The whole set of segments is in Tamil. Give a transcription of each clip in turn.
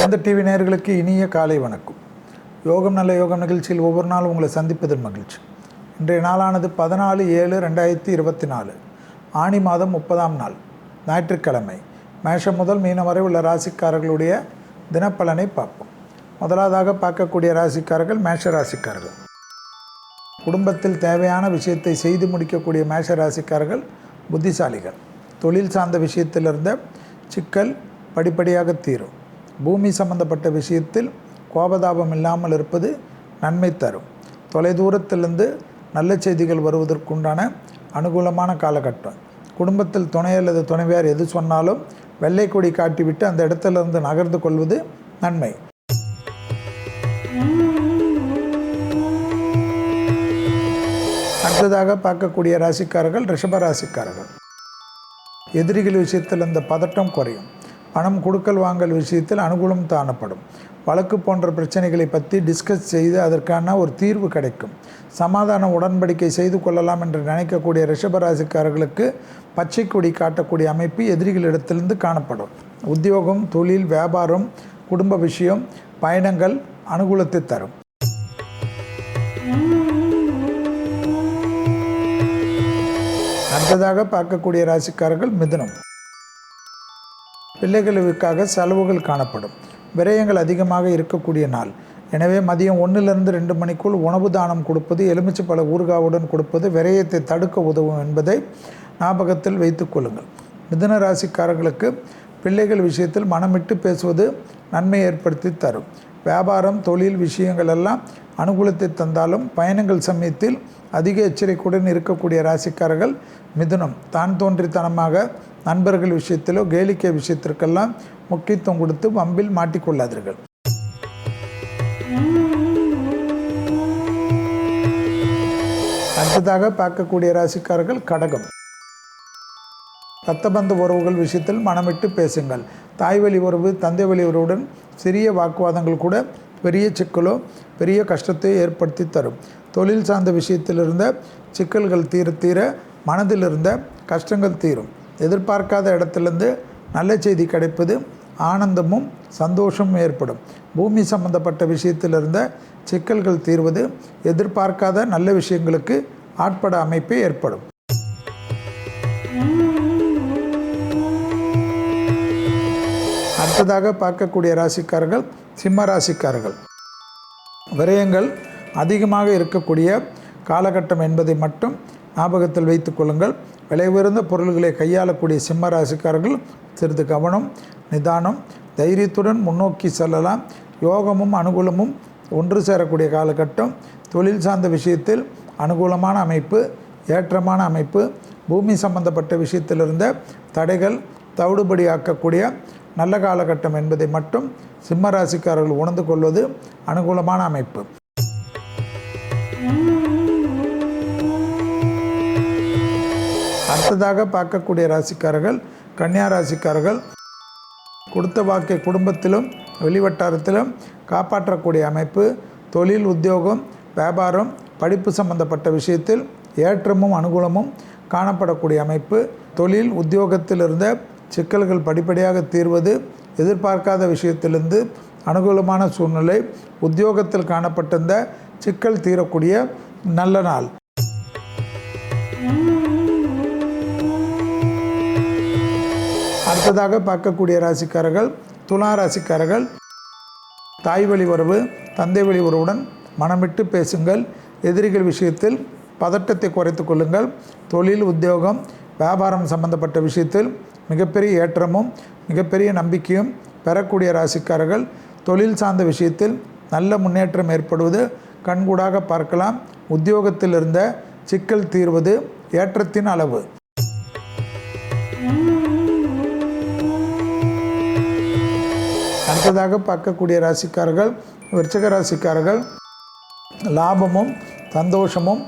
சிறந்த டிவி நேயர்களுக்கு இனிய காலை வணக்கம். யோகம் நல்ல யோகம் நிகழ்ச்சியில் ஒவ்வொரு நாளும் உங்களை சந்திப்பதில் மகிழ்ச்சி. இன்றைய நாளானது பதினாலு ஏழு ரெண்டாயிரத்தி இருபத்தி நாலு. ஆணி மாதம் முப்பதாம் நாள் ஞாயிற்றுக்கிழமை. மேஷம் முதல் மீனம் வரை உள்ள ராசிக்காரர்களுடைய தினப்பலனை பார்ப்போம். முதலாவதாக பார்க்கக்கூடிய ராசிக்காரர்கள் மேஷ ராசிக்காரர்கள். குடும்பத்தில் தேவையான விஷயத்தை செய்து முடிக்கக்கூடிய மேஷ ராசிக்காரர்கள் புத்திசாலிகள். தொழில் சார்ந்த விஷயத்திலிருந்த சிக்கல் படிப்படியாக தீரும். பூமி சம்பந்தப்பட்ட விஷயத்தில் கோபதாபம் இல்லாமல் இருப்பது நன்மை தரும். தொலைதூரத்திலிருந்து நல்ல செய்திகள் வருவதற்குண்டான அனுகூலமான காலகட்டம். குடும்பத்தில் துணை அல்லது துணைவியார் எது சொன்னாலும் வெள்ளை கொடி காட்டிவிட்டு அந்த இடத்திலிருந்து நகர்ந்து கொள்வது நன்மை. அடுத்ததாக பார்க்கக்கூடிய ராசிக்காரர்கள் ரிஷப ராசிக்காரர்கள். எதிரிகள் விஷயத்தில் இந்த பதட்டம் குறையும். பணம் கொடுக்கல் வாங்கல் விஷயத்தில் அனுகூலம் காணப்படும். வழக்கு போன்ற பிரச்சனைகளை பற்றி டிஸ்கஸ் செய்து அதற்கான ஒரு தீர்வு கிடைக்கும். சமாதான உடன்படிக்கை செய்து கொள்ளலாம் என்று நினைக்கக்கூடிய ரிஷபராசிக்காரர்களுக்கு பச்சை கொடி காட்டக்கூடிய அமைப்பு எதிரிகளிடத்திலிருந்து காணப்படும். உத்தியோகம் தொழில் வியாபாரம் குடும்ப விஷயம் பயணங்கள் அனுகூலத்தை தரும். அடுத்ததாக பார்க்கக்கூடிய ராசிக்காரர்கள் மிதுனம். பிள்ளைகளுக்காக செலவுகள் காணப்படும். விரயங்கள் அதிகமாக இருக்கக்கூடிய நாள். எனவே மதியம் ஒன்றிலிருந்து ரெண்டு மணிக்குள் உணவு தானம் கொடுப்பது எலுமிச்சை பல ஊறுகாவுடன் கொடுப்பது விரயத்தை தடுக்க உதவும் என்பதை ஞாபகத்தில் வைத்துக்கொள்ளுங்கள் மிதுன ராசிக்காரர்களுக்கு பிள்ளைகள் விஷயத்தில் மனமிட்டு பேசுவது நன்மை ஏற்படுத்தி தரும். வியாபாரம் தொழில் விஷயங்கள் எல்லாம் அனுகூலத்தை தந்தாலும் பயணங்கள் சமயத்தில் அதிக எச்சரிக்கையுடன் இருக்கக்கூடிய ராசிக்காரர்கள் மிதுனம். தான் தோன்றித்தனமாக நண்பர்கள் விஷயத்திலோ கேளிக்கை விஷயத்திற்கெல்லாம் முக்கியத்துவம் கொடுத்து வம்பில் மாட்டிக்கொள்ளாதீர்கள். அடுத்ததாக பார்க்கக்கூடிய ராசிக்காரர்கள் கடகம். ரத்தபந்த உறவுகள் விஷயத்தில் மனமிட்டு பேசுங்கள். தாய் வழி உறவு தந்தை வழி உறவுடன் சிறிய வாக்குவாதங்கள் கூட பெரிய சிக்கலோ பெரிய கஷ்டத்தை ஏற்படுத்தி தரும். தொழில் சார்ந்த விஷயத்தில் இருந்த சிக்கல்கள் தீர தீர மனதில் இருந்த கஷ்டங்கள் தீரும். எதிர்பார்க்காத இடத்துலேருந்து நல்ல செய்தி கிடைப்பது ஆனந்தமும் சந்தோஷமும் ஏற்படும். பூமி சம்பந்தப்பட்ட விஷயத்தில் இருந்த சிக்கல்கள் தீர்வது எதிர்பார்க்காத நல்ல விஷயங்களுக்கு ஆட்பட அமைப்பு ஏற்படும். அடுத்ததாக பார்க்கக்கூடிய ராசிக்காரர்கள் சிம்மராசிக்காரர்கள். விரயங்கள் அதிகமாக இருக்கக்கூடிய காலகட்டம் என்பதை மட்டும் ஞாபகத்தில் வைத்து கொள்ளுங்கள். விலை உயர்ந்த பொருள்களை கையாளக்கூடிய சிம்ம ராசிக்காரர்கள் சிறிது கவனம் நிதானம் தைரியத்துடன் முன்னோக்கி செல்லலாம். யோகமும் அனுகூலமும் ஒன்று சேரக்கூடிய காலகட்டம். தொழில் சார்ந்த விஷயத்தில் அனுகூலமான அமைப்பு ஏற்றமான அமைப்பு பூமி சம்பந்தப்பட்ட விஷயத்தில் இருந்த தடைகள் தவிடுபடியாக்கக்கூடிய நல்ல காலகட்டம் என்பதை மட்டும் சிம்ம ராசிக்காரர்கள் உணர்ந்து கொள்வது அனுகூலமான அமைப்பு. அடுத்ததாக பார்க்கக்கூடிய ராசிக்காரர்கள் கன்னியா ராசிக்காரர்கள் கொடுத்த வாக்கை குடும்பத்திலும் வெளிவட்டாரத்திலும் காப்பாற்றக்கூடிய அமைப்பு தொழில் உத்தியோகம் வியாபாரம் படிப்பு சம்பந்தப்பட்ட விஷயத்தில் ஏற்றமும் அனுகூலமும் காணப்படக்கூடிய அமைப்பு தொழில் உத்தியோகத்தில் இருந்த சிக்கல்கள் படிப்படியாக தீர்வது எதிர்பார்க்காத விஷயத்திலிருந்து அனுகூலமான சூழ்நிலை உத்தியோகத்தில் காணப்பட்டிருந்த சிக்கல் தீரக்கூடிய நல்ல நாள். அடுத்ததாக பார்க்கக்கூடிய ராசிக்காரர்கள் துலா ராசிக்காரர்கள் தாய் வழி உறவு தந்தை வழி உறவுடன் மனமிட்டு பேசுங்கள். எதிரிகள் விஷயத்தில் பதட்டத்தை குறைத்து கொள்ளுங்கள். தொழில் உத்தியோகம் வியாபாரம் சம்பந்தப்பட்ட விஷயத்தில் மிகப்பெரிய ஏற்றமும் மிகப்பெரிய நம்பிக்கையும் பெறக்கூடிய ராசிக்காரர்கள் தொழில் சார்ந்த விஷயத்தில் நல்ல முன்னேற்றம் ஏற்படுவது கண்கூடாக பார்க்கலாம். உத்தியோகத்தில் இருந்த சிக்கல் தீர்வது ஏற்றத்தின் அளவு. அடுத்ததாக பார்க்கக்கூடிய ராசிக்காரர்கள் விருச்சக ராசிக்காரர்கள் லாபமும் சந்தோஷமும்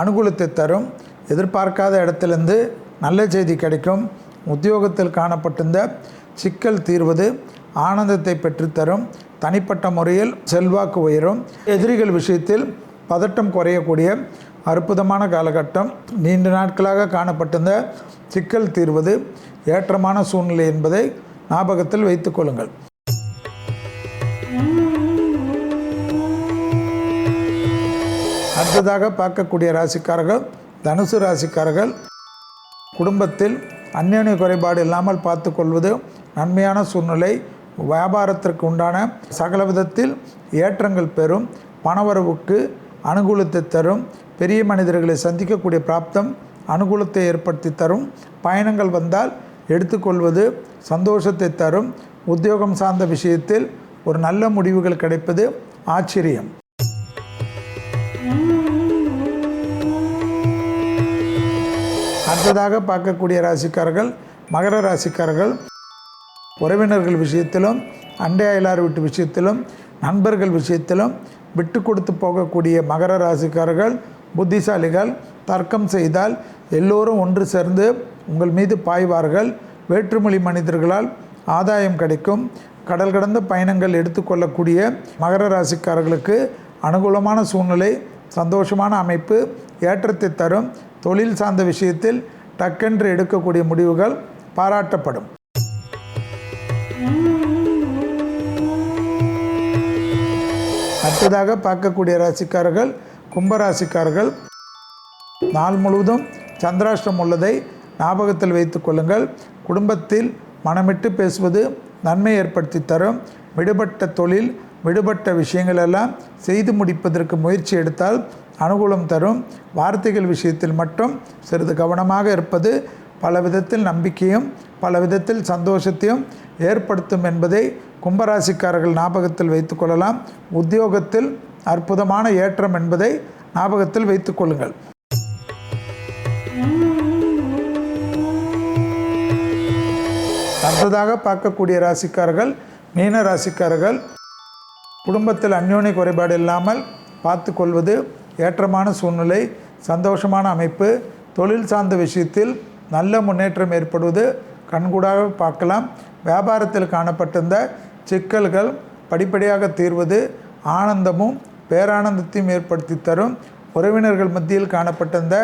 அனுகூலத்தை தரும். எதிர்பார்க்காத இடத்துலேருந்து நல்ல செய்தி கிடைக்கும். உத்தியோகத்தில் காணப்பட்டிருந்த சிக்கல் தீர்வது ஆனந்தத்தை பெற்றுத்தரும் தனிப்பட்ட முறையில் செல்வாக்கு உயரும். எதிரிகள் விஷயத்தில் பதட்டம் குறையக்கூடிய அற்புதமான காலகட்டம். நீண்ட நாட்களாக காணப்பட்டிருந்த சிக்கல் தீர்வது ஏற்றமான சூழ்நிலை என்பதை ஞாபகத்தில் வைத்துக்கொள்ளுங்கள் அடுத்ததாக பார்க்கக்கூடிய ராசிக்காரர்கள் தனுசு ராசிக்காரர்கள். குடும்பத்தில் அந்நிய குறைபாடு இல்லாமல் பார்த்து கொள்வது நன்மையான சூழ்நிலை. வியாபாரத்திற்கு உண்டான சகல விதத்தில் ஏற்றங்கள் பெறும். பணவரவுக்கு அனுகூலத்தை தரும். பெரிய மனிதர்களை சந்திக்கக்கூடிய பிராப்தம் அனுகூலத்தை ஏற்படுத்தி தரும். பயணங்கள் வந்தால் எடுத்துக்கொள்வது சந்தோஷத்தை தரும். உத்தியோகம் சார்ந்த விஷயத்தில் ஒரு நல்ல முடிவுகள் கிடைப்பது ஆச்சரியம். அடுத்ததாக பார்க்கக்கூடிய ராசிக்காரர்கள் மகர ராசிக்காரர்கள் உறவினர்கள் விஷயத்திலும் அண்டை அயலார் வீட்டு விஷயத்திலும் நண்பர்கள் விஷயத்திலும் விட்டு கொடுத்து போகக்கூடிய மகர ராசிக்காரர்கள் புத்திசாலிகள் தர்க்கம் செய்தால் எல்லோரும் ஒன்று சேர்ந்து உங்கள் மீது பாய்வார்கள். வேற்றுமொழி மனிதர்களால் ஆதாயம் கிடைக்கும். கடல் கடந்த பயணங்கள் எடுத்துக்கொள்ளக்கூடிய மகர ராசிக்காரர்களுக்கு அனுகூலமான சூழ்நிலை சந்தோஷமான அமைப்பு ஏற்றத்தை தரும். தொழில் சார்ந்த விஷயத்தில் டக்கென்று எடுக்கக்கூடிய முடிவுகள் பாராட்டப்படும். அடுத்ததாக பார்க்கக்கூடிய ராசிக்காரர்கள் கும்பராசிக்காரர்கள் நாள் முழுவதும் சந்திராஷ்டம் உள்ளதை ஞாபகத்தில் வைத்துக் கொள்ளுங்கள். குடும்பத்தில் மனமிட்டு பேசுவது நன்மை ஏற்படுத்தி தரும். விடுபட்ட தொழில் விடுபட்ட விஷயங்களெல்லாம் செய்து முடிப்பதற்கு முயற்சி எடுத்தால் அனுகூலம் தரும். வார்த்தைகள் விஷயத்தில் மட்டும் சிறிது கவனமாக இருப்பது பல விதத்தில் நம்பிக்கையும் பல விதத்தில் சந்தோஷத்தையும் ஏற்படுத்தும் என்பதை கும்பராசிக்காரர்கள் ஞாபகத்தில் வைத்துக்கொள்ளலாம் உத்தியோகத்தில் அற்புதமான ஏற்றம் என்பதை ஞாபகத்தில் வைத்துக்கொள்ளுங்கள் அடுத்ததாக பார்க்கக்கூடிய ராசிக்காரர்கள் மீன ராசிக்காரர்கள் குடும்பத்தில் அந்யோன்ய குறைபாடு இல்லாமல் பார்த்து கொள்வது ஏற்றமான சூழ்நிலை சந்தோஷமான அமைப்பு தொழில் சார்ந்த விஷயத்தில் நல்ல முன்னேற்றம் ஏற்படுவது கண்கூடாக பார்க்கலாம். வியாபாரத்தில் காணப்பட்டிருந்த சிக்கல்கள் படிப்படியாக தீர்வது ஆனந்தமும் பேரானந்தத்தையும் ஏற்படுத்தி தரும். உறவினர்கள் மத்தியில் காணப்பட்டிருந்த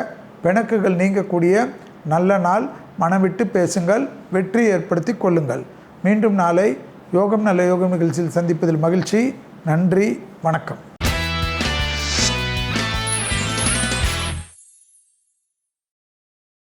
பிணக்குகள் நீங்கக்கூடிய நல்ல நாள் மனவிட்டு பேசுங்கள் வெற்றி ஏற்படுத்தி கொள்ளுங்கள். மீண்டும் நாளை யோகம் நல்ல யோகம் நிகழ்ச்சியில் சந்திப்பதில் மகிழ்ச்சி. நன்றி வணக்கம்.